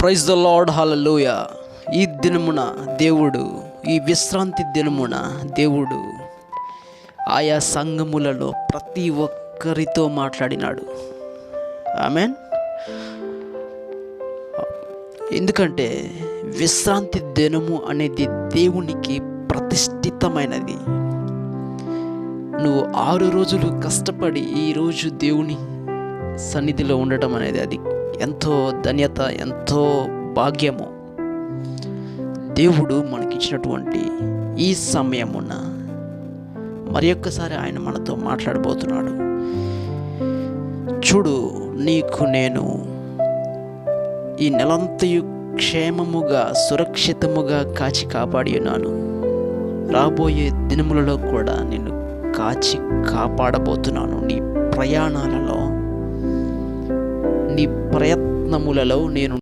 Praise the lord హల్లెలూయా ఈ దినమున దేవుడు ఈ విశ్రాంతి దినమున దేవుడు ఆయా సంఘములలో ప్రతి ఒక్కరితో మాట్లాడినాడు. ఆమెన్ ఎందుకంటే విశ్రాంతి దినము అనేది దేవునికి ప్రతిష్ఠితమైనది. నువ్వు ఆరు రోజులు కష్టపడి ఈరోజు దేవుని సన్నిధిలో ఉండటం అనేది అది. ఎంతో ధన్యత ఎంతో భాగ్యము. దేవుడు మనకిచ్చినటువంటి ఈ సమయమున మరి ఒక్కసారి ఆయన మనతో మాట్లాడబోతున్నాడు. చూడు నీకు నేను ఈ నెలంతయు క్షేమముగా సురక్షితముగా కాచి కాపాడి ఉన్నాను. రాబోయే దినములలో కూడా నేను కాచి కాపాడబోతున్నాను. నీ ప్రయాణాలలో నీ ప్రయత్నములలో నేను